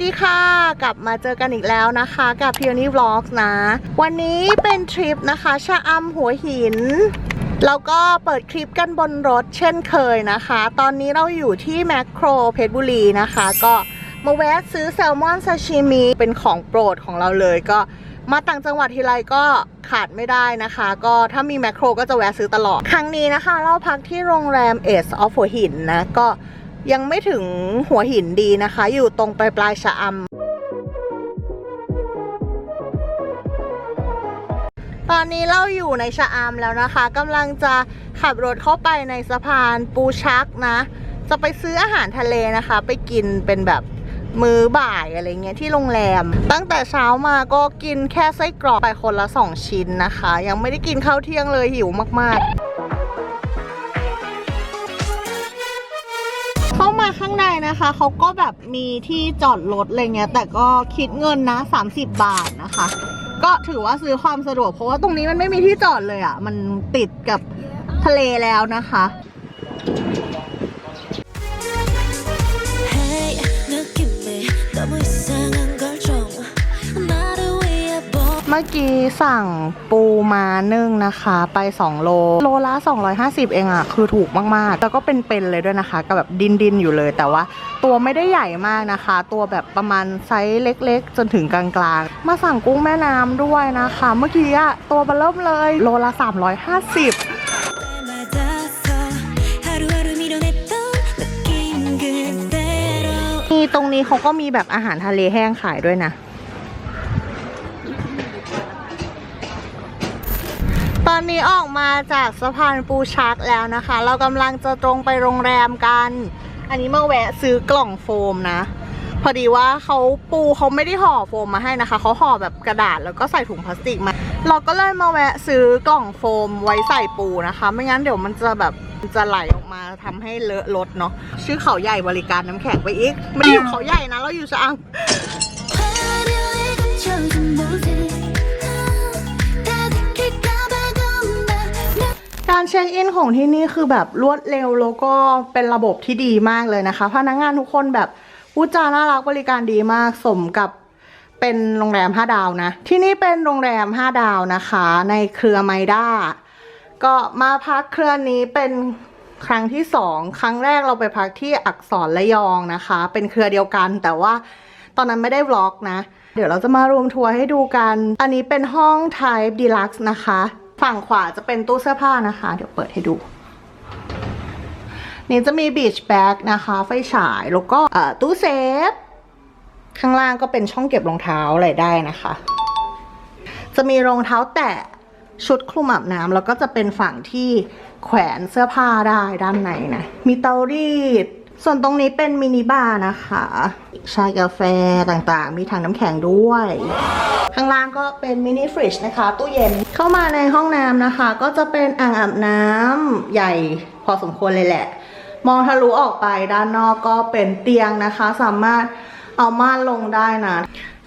สวัสดีค่ะ กลับมาเจอกันอีกแล้วนะคะกับ Peony Vlogs นะ วันนี้เป็นทริปนะคะชะอำหัวหิน แล้วก็เปิดคลิปกันบนรถเช่นเคยนะคะ ตอนนี้เราอยู่ที่แมคโครเพชรบุรีนะคะ ก็มาแวะซื้อแซลมอนซาชิมิเป็นของโปรดของเราเลยก็มาต่างจังหวัดทีไรก็ขาดไม่ได้นะคะ ก็ถ้ามีแมคโครก็จะแวะซื้อตลอด ครั้งนี้นะคะ เราพักที่โรงแรมเอสออฟหัวหินนะก็ ยังไม่ถึงหัวหินดีนะคะ อยู่ตรงปลายปลายชะอำตอนนี้เราอยู่ในชะอำแล้วนะคะกำลังจะขับรถเข้าไปในสะพานปูชักนะ จะไปซื้ออาหารทะเลนะคะ ไปกินเป็นแบบมื้อบ่ายอะไรเงี้ยที่โรงแรม ตั้งแต่เช้ามาก็กินแค่ไส้กรอกไปคนละ 2 ชิ้นนะคะ ยังไม่ได้กินข้าวเที่ยงเลยหิวมากๆ ข้ามาข้างในนะคะ เขาก็แบบมีที่จอดรถอะไรเงี้ย แต่ก็คิดเงินนะ 30 บาทนะคะ ก็ถือว่าซื้อความสะดวก เพราะว่าตรงนี้มันไม่มีที่จอดเลยอะ่ะ มันติดกับทะเลแล้วนะคะ มื่อกี้สั่งปูมานึ่งนะคะ ไป 2 โล โลละ 250 เองอะคือถูกมากๆ แล้วก็เป็นเป็นเลยด้วยนะคะกับแบบดินดินอยู่เลยแต่ว่า ตัวไม่ได้ใหญ่มากนะคะ ตัวแบบประมาณไซส์เล็ก ๆ จนถึงกลางๆ มาสั่งกุ้งแม่น้ำด้วยนะคะ เมื่อกี้อะตัวบันเริ่มเลย โลละ 350ตรงนี้เขาก็มีแบบอาหารทะเลแห้งขายด้วยนะ ตอนนี้ออกมาจากสะพานปูชักแล้วนะคะ เรากำลังจะตรงไปโรงแรมกัน อันนี้มาแวะซื้อกล่องโฟมนะ พอดีว่าเขาปูเขาไม่ได้ห่อโฟมมาให้นะคะ เขาห่อแบบกระดาษแล้วก็ใส่ถุงพลาสติกมา เราก็เลยมาแวะซื้อกล่องโฟมไว้ใส่ปูนะคะ ไม่งั้นเดี๋ยวมันจะแบบจะไหลออกมาทำให้เลอะรถเนาะ ชื่อเขาใหญ่บริการน้ำแข็งไปอีกไม่ได้อยู่เขาใหญ่นะ เราอยู่ชะอำ การเช็คอินของที่นี่คือแบบรวดเร็วแล้วก็เป็นระบบที่ดีมากเลยนะคะ พนักงานทุกคนแบบพูดจาน่ารักบริการดีมากสมกับเป็นโรงแรม 5 ดาวนะ ที่นี่เป็นโรงแรม 5 ดาวนะคะ ในเครือไมด้าก็มาพักเครือนี้เป็นครั้งที่สองครั้งแรกเราไปพักที่อักษรระยองนะคะ เป็นเครือเดียวกันแต่ว่าตอนนั้นไม่ได้วล็อกนะ เดี๋ยวเราจะมารวมทัวร์ให้ดูกัน อันนี้เป็นห้อง Type Deluxe นะคะ ฝั่งขวาจะเป็นตู้เสื้อผ้านะคะ เดี๋ยวเปิดให้ดู นี่จะมีบีชแบ็กนะคะ ไฟฉาย แล้วก็ตู้เซฟ ข้างล่างก็เป็นช่องเก็บรองเท้าอะไรได้นะคะ จะมีรองเท้าแตะชุดคลุมอาบน้ำแล้วก็จะเป็นฝั่งที่แขวนเสื้อผ้าได้ด้านในนะ มีเตารีด ส่วนตรงนี้เป็นมินิบาร์นะคะ ชากาแฟต่างๆ มีถังน้ำแข็งด้วย ข้างล่างก็เป็นมินิฟริชนะคะ ตู้เย็น เข้ามาในห้องน้ำนะคะ ก็จะเป็นอ่างอาบน้ำใหญ่พอสมควรเลยแหละ มองทะลุออกไปด้านนอกก็เป็นเตียงนะคะ สามารถเอาม่านลงได้นะ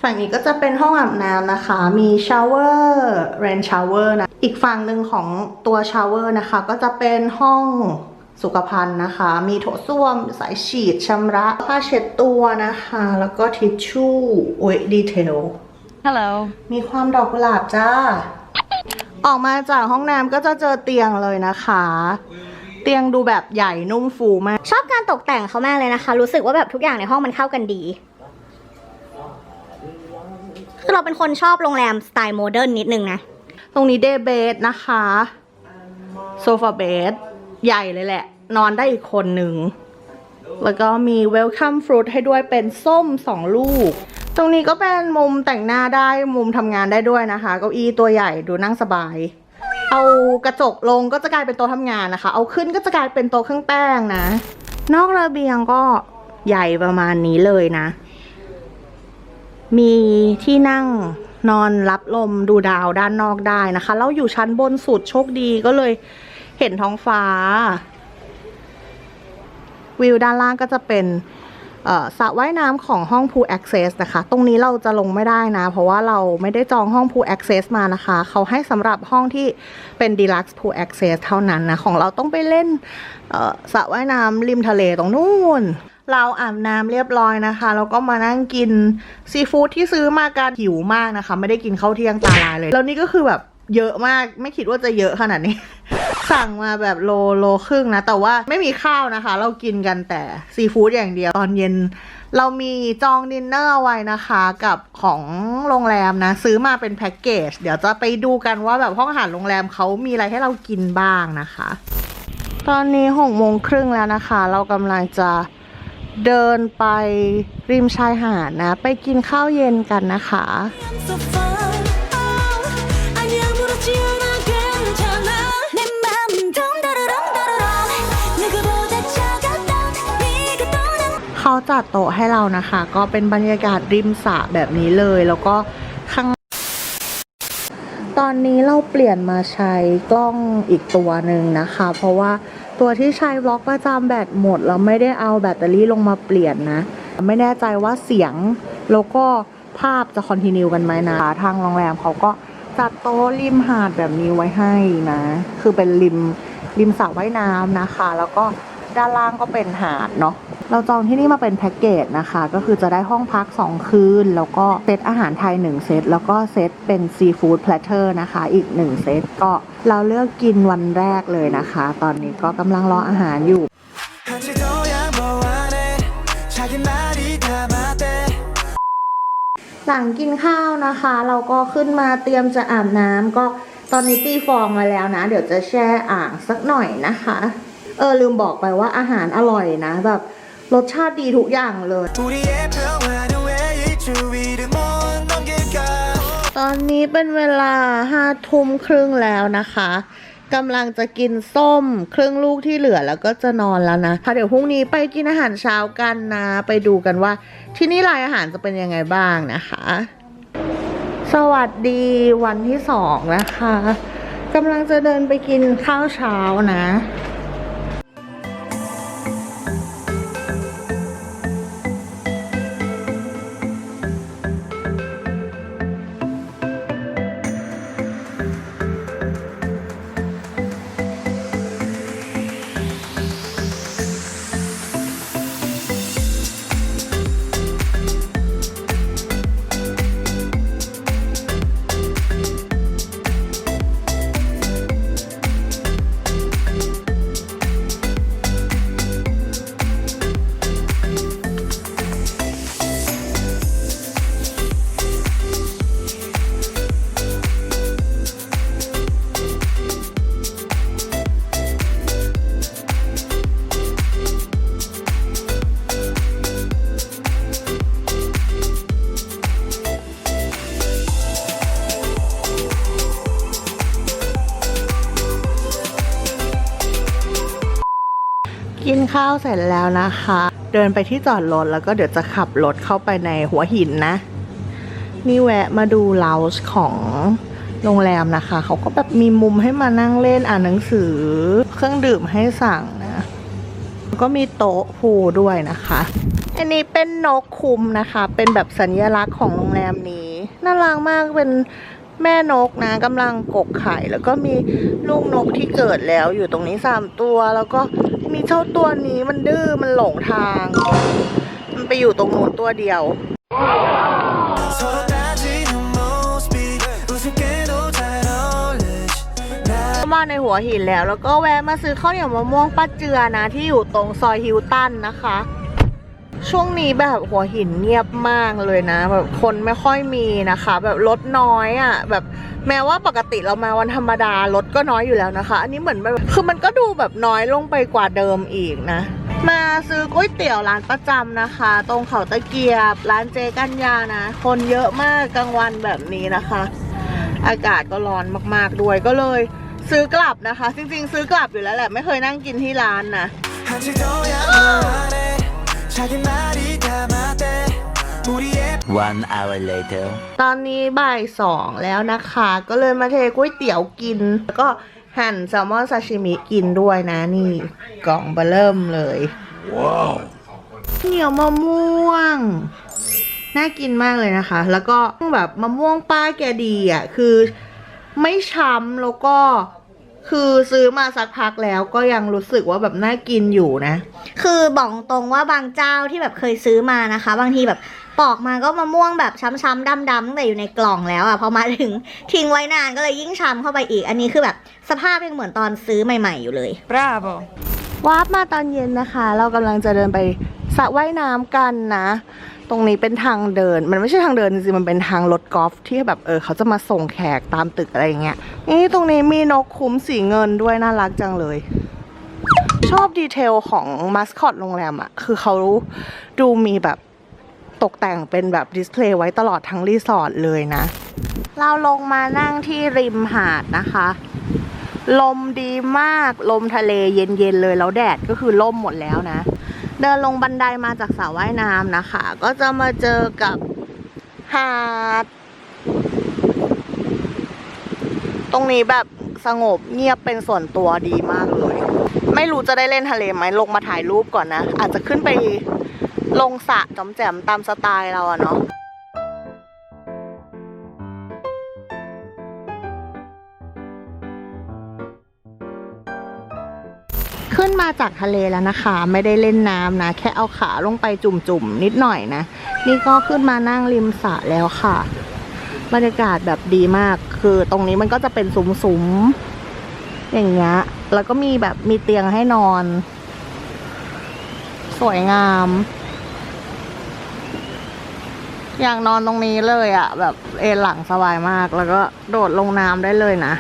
ฝั่งนี้ก็จะเป็นห้องอาบน้ำนะคะ มีชาวเวอร์เรนชาวเวอร์นะ อีกฝั่งหนึ่งของตัวชาวเวอร์นะคะ ก็จะเป็นห้อง สุขภัณฑ์นะคะ มีโถส้วมสายฉีดชำระผ้าเช็ดตัวนะคะ แล้วก็ทิชชู่โอ้ยดีเทล Hello. มีความดอกกุหลาบจ้า ออกมาจากห้องน้ำก็จะเจอเตียงเลยนะคะ เตียงดูแบบใหญ่นุ่มฟูมาก ชอบการตกแต่งเขามากเลยนะคะ รู้สึกว่าแบบทุกอย่างในห้องมันเข้ากันดี คือเราเป็นคนชอบโรงแรมสไตล์โมเดิร์นนิดนึงนะ ตรงนี้เดย์เบดนะคะ โซฟาเบดใหญ่เลยแหละ นอนได้อีกคนหนึ่ง แล้วก็มีเวลคัมฟรุตให้ด้วยเป็นส้มสองลูก ตรงนี้ก็เป็นมุมแต่งหน้าได้มุมทำงานได้ด้วยนะคะ เก้าอี้ตัวใหญ่ดูนั่งสบาย เอากระจกลงก็จะกลายเป็นโต๊ะทำงานนะคะ เอาขึ้นก็จะกลายเป็นโต๊ะเครื่องแป้งนะ นอกระเบียงก็ใหญ่ประมาณนี้เลยนะ มีที่นั่งนอนรับลมดูดาวด้านนอกได้นะคะ แล้วอยู่ชั้นบนสุดโชคดีก็เลยเห็นท้องฟ้า วิวด้านล่างก็จะเป็นสระว่ายน้ำของห้อง Pool Access นะคะ ตรงนี้เราจะลงไม่ได้นะ เพราะว่าเราไม่ได้จองห้อง Pool Access มานะคะ เขาให้สำหรับห้องที่เป็น Deluxe Pool Access เท่านั้นนะ ของเราต้องไปเล่นสระว่ายน้ำริมทะเลตรงนู้นเราอาบน้ำเรียบร้อยนะคะ แล้วก็มานั่งกินซีฟู้ดที่ซื้อมากันหิวมากนะคะ ไม่ได้กินข้าวเที่ยงตาลายเลย แล้วนี่ก็คือแบบ เยอะมากไม่คิดว่าจะเยอะขนาดนี้ สั่งมาแบบโลโลครึ่งนะ แต่ว่าไม่มีข้าวนะคะ เรากินกันแต่ซีฟู้ดอย่างเดียวตอนเย็น เรามีจองดินเนอร์ไว้นะคะ กับของโรงแรมนะ ซื้อมาเป็นแพ็กเกจ เดี๋ยวจะไปดูกันว่าแบบห้องอาหารโรงแรมเขามีอะไรให้เรากินบ้างนะคะ ตอนนี้หกโมงครึ่งแล้วนะคะ เรากำลังจะเดินไปริมชายหาดนะ ไปกินข้าวเย็นกันนะคะ จัดโต๊ะให้เรานะคะ ก็เป็นบรรยากาศริมสระแบบนี้เลย แล้วก็ข้าง ตอนนี้เราเปลี่ยนมาใช้กล้องอีกตัวหนึ่งนะคะ เพราะว่าตัวที่ใช้บล็อกประจำแบตหมดเราไม่ได้เอาแบตเตอรี่ลงมาเปลี่ยนนะ ไม่แน่ใจว่าเสียงแล้วก็ภาพจะคอนติเนียกันไหมนะ ทางโรงแรมเขาก็จัดโต๊ะริมหาดแบบนี้ไว้ให้นะ คือเป็นริมริมสระว่ายน้ำนะคะ แล้วก็ ด้านล่างก็เป็นหาดเนาะเราจองที่นี่มาเป็นแพ็กเกจนะคะ ก็คือจะได้ห้องพัก 2 คืน แล้วก็เซตอาหารไทย 1 เซต แล้วก็เซตเป็นซีฟู้ดแพลเตอร์นะคะ อีก 1 เซต ก็เราเลือกกินวันแรกเลยนะคะ ตอนนี้ก็กำลังรออาหารอยู่หลังกินข้าวนะคะ เราก็ขึ้นมาเตรียมจะอาบน้ำก็ตอนนี้ตีฟองมาแล้วนะ เดี๋ยวจะแช่อ่างสักหน่อยนะคะ เออลืมบอกไปว่าอาหารอร่อยนะ แบบรสชาติดีทุกอย่างเลย ตอนนี้เป็นเวลาห้าทุ่มครึ่งแล้วนะคะกำลังจะกินส้มครึ่งลูกที่เหลือแล้วก็จะนอนแล้วนะค่ะเดี๋ยวพรุ่งนี้ไปกินอาหารเช้ากันนะ ไปดูกันว่า ที่นี่รายอาหารจะเป็นยังไงบ้างนะคะ สวัสดีวันที่สองนะคะกำลังจะเดินไปกินข้าวเช้านะ ข้าวเสร็จแล้วนะคะ เดินไปที่จอดรถแล้วก็เดี๋ยวจะขับรถเข้าไปในหัวหินนะ นี่แวะมาดูเลาส์ของโรงแรมนะคะ เขาก็แบบมีมุมให้มานั่งเล่นอ่านหนังสือ เครื่องดื่มให้สั่งนะ ก็มีโต๊ะพูลด้วยนะคะ อันนี้เป็นนกคุมนะคะ เป็นแบบสัญลักษณ์ของโรงแรมนี้ น่ารักมากเป็น แม่นกนะกำลังกกไข่แล้วก็มีลูกนกที่เกิดแล้วอยู่ตรงนี้สามตัว แล้วก็มีเจ้าตัวนี้มันดื้อมันหลงทาง มันไปอยู่ตรงนู้นตัวเดียวมาในหัวหินแล้ว แล้วก็แวะมาซื้อข้าวเหนียวมะม่วงป้าเจือนะ ที่อยู่ตรงซอยฮิวตันนะคะ ช่วงนี้แบบหัวหินเงียบมากเลยนะ แบบคนไม่ค่อยมีนะคะ แบบรถน้อยอะ่ะ แบบแม้ว่าปกติเรามาวันธรรมดารถก็น้อยอยู่แล้วนะคะ อันนี้เหมือนแบบคือมันก็ดูแบบน้อยลงไปกว่าเดิมอีกนะ มาซื้อก๋วยเตี๋ยวร้านประจำนะคะ ตรงเขาตะเกียบ ร้านเจกัญญานะ คนเยอะมากกลางวันแบบนี้นะคะ อากาศก็ร้อนมากๆด้วยก็เลย ซื้อกลับนะคะ จริง ๆ ซื้อกลับอยู่แล้วแหละไม่เคยนั่งกินที่ร้านนะ 한치도 양보 안 해 자기 말이 다 맞대 우리의 One hour later. ตอนนี้บ่ายสองแล้วนะคะ ก็เลยมาเทก๋วยเตี๋ยวกิน แล้วก็หั่นแซลมอนซาชิมิกินด้วยนะนี่ กล่องเบอร์เริ่มเลย ว้าวเหนียวมะม่วง น่ากินมากเลยนะคะ แล้วก็แบบมะม่วงป้าแกดีอ่ะ คือไม่ช้ำแล้วก็ คือซื้อมาสักพักแล้วก็ยังรู้สึกว่าแบบน่ากินอยู่นะ คือบอกตรงว่าบางเจ้าที่แบบเคยซื้อมานะคะ บางทีแบบปอกมาก็มะม่วงแบบช้ำๆดำๆตั้งแต่อยู่ในกล่องแล้วอะพอมาถึงทิ้งไว้นานก็เลยยิ่งช้ำเข้าไปอีก อันนี้คือแบบสภาพยังเหมือนตอนซื้อใหม่ ๆ อยู่เลย Bravo. วาร์ปมาตอนเย็นนะคะ เรากำลังจะเดินไปสระว่ายน้ำกันนะต รงนี้เป็นทางเดิน มันไม่ใช่ทางเดินจริงๆมันเป็นทางรถกอล์ฟที่แบบเออเขาจะมาส่งแขกตามตึกอะไรอย่างเงี้ยนี่ตรงนี้มีนกคุ้มสีเงินด้วยน่ารักจังเลย ชอบดีเทลของมาสคอตโรงแรมอะคือเขาดูมีแบบตกแต่งเป็นแบบดิสเพลย์ไว้ตลอดทั้งรีสอร์ทเลยนะ เราลงมานั่งที่ริมหาดนะคะ ลมดีมากลมทะเลเย็นๆเลยแล้วแดดก็คือล่มหมดแล้วนะ เดินลงบันไดมาจากสระว่ายน้ำนะคะ ก็จะมาเจอกับหาด ตรงนี้แบบสงบเงียบเป็นส่วนตัวดีมากเลย ไม่รู้จะได้เล่นทะเลไหมลงมาถ่ายรูปก่อนนะ อาจจะขึ้นไปลงสระจอมแจมตามสไตล์เราอะเนาะ จากทะเลแล้วนะคะ ไม่ได้เล่นน้ำนะ แค่เอาขาลงไปจุ่มๆนิดหน่อยนะ นี่ก็ขึ้นมานั่งริมสระแล้วค่ะ บรรยากาศแบบดีมาก คือตรงนี้มันก็จะเป็นซุ้มๆอย่างเงี้ย แล้วก็มีแบบมีเตียงให้นอน สวยงาม อยากนอนตรงนี้เลยอะ่ะแบบเอนหลังสบายมาก แล้วก็โดดลงน้ำได้เลยนะ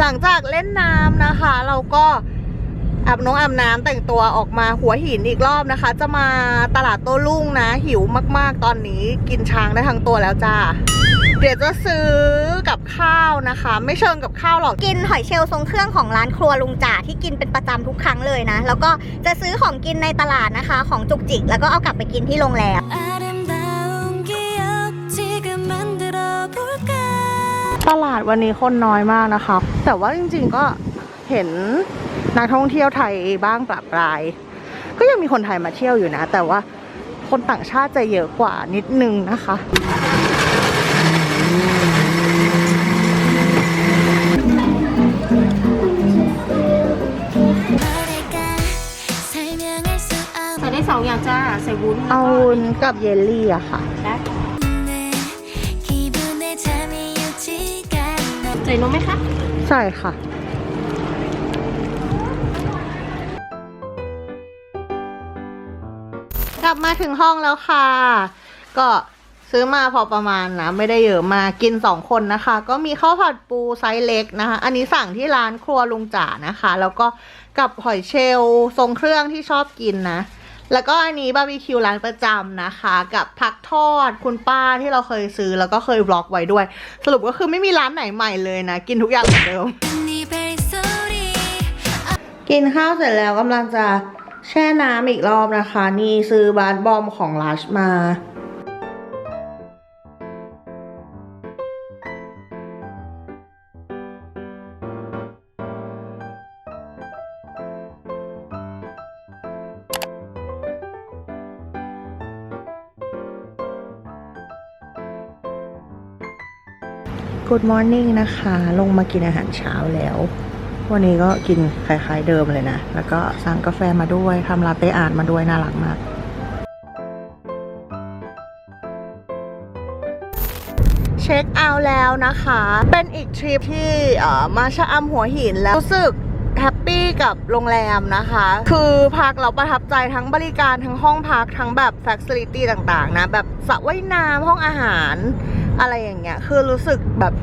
หลังจากเล่นน้ำนะคะ เราก็อาบน้องอาบน้ำแต่งตัวออกมาหัวหินอีกรอบนะคะ จะมาตลาดโต้รุ่งนะ หิวมากๆตอนนี้กินช้างได้ทั้งตัวแล้วจ้าเดี๋ยวจะซื้อกับข้าวนะคะ ไม่เชิงกับข้าวหรอกกินหอยเชลล์ทรงเครื่องของร้านครัวลุงจ่าที่กินเป็นประจำทุกครั้งเลยนะ แล้วก็จะซื้อของกินในตลาดนะคะ ของจุกจิก แล้วก็เอากลับไปกินที่โรงแรม ตลาดวันนี้คนน้อยมากนะคะ แต่ว่าจริงๆก็เห็นนักท่องเที่ยวไทยบ้างปรับปลาย ก็ยังมีคนไทยมาเที่ยวอยู่นะ แต่ว่าคนต่างชาติจะเยอะกว่านิดนึงนะคะ ใส่ได้สองอย่างจ้า ใส่วุ้นเอาก็วุ้นกับเยลลี่อะค่ะ ใส่นมไหมคะ ใช่ค่ะกลับมาถึงห้องแล้วค่ะ ก็ซื้อมาพอประมาณนะ ไม่ได้เยอะมากกินสองคนนะคะ ก็มีข้าวผัดปูไซส์เล็กนะคะ อันนี้สั่งที่ร้านครัวลุงจ๋านะคะ แล้วก็กับหอยเชลล์ทรงเครื่องที่ชอบกินนะ แล้วก็อันนี้บาร์บีคิวร้านประจำนะคะ กับผักทอดคุณป้าที่เราเคยซื้อแล้วก็เคยบล็อกไว้ด้วย สรุปก็คือไม่มีร้านไหนใหม่เลยนะ กินทุกอย่างเหมือนเดิม กินข้าวเสร็จแล้วกำลังจะแช่น้ำอีกรอบนะคะ นี่ซื้อบาร์บอมของลัชมา Good morning นะคะ ลงมากินอาหารเช้าแล้ว วันนี้ก็กินคล้ายๆเดิมเลยนะ แล้วก็สั่งกาแฟมาด้วยทำลาเต้อาร์ตมาด้วยน่ารักมากเช็คเอาท์แล้วนะคะ เป็นอีกทริปที่มาชะอำหัวหินแล้วรู้สึกแฮปปี้กับโรงแรมนะคะ คือพักเราประทับใจทั้งบริการทั้งห้องพักทั้งแบบแฟ a ซิลิตี้ต่างๆนะ แบบสระว่ายน้ำห้องอาหาร อะไรอย่างเงี้ยคือรู้สึกแบบ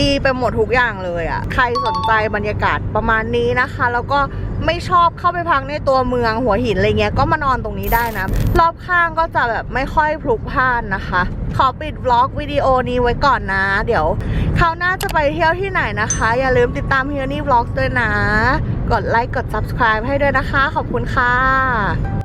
ดีไปหมดทุกอย่างเลยอะ่ะ ใครสนใจบรรยากาศประมาณนี้นะคะ แล้วก็ไม่ชอบเข้าไปพักในตัวเมืองหัวหินอะไรเงี้ย ก็มานอนตรงนี้ได้นะ รอบข้างก็จะแบบไม่ค่อยพลุกพล่านนะคะ ขอปิดวล็อกวิดีโอนี้ไว้ก่อนนะ เดี๋ยวคราวหน้าจะไปเที่ยวที่ไหนนะคะ อย่าลืมติดตามเฮียนี่วล็อกด้วยนะ กดไลค์ กด subscribe ให้ด้วยนะคะ ขอบคุณค่ะ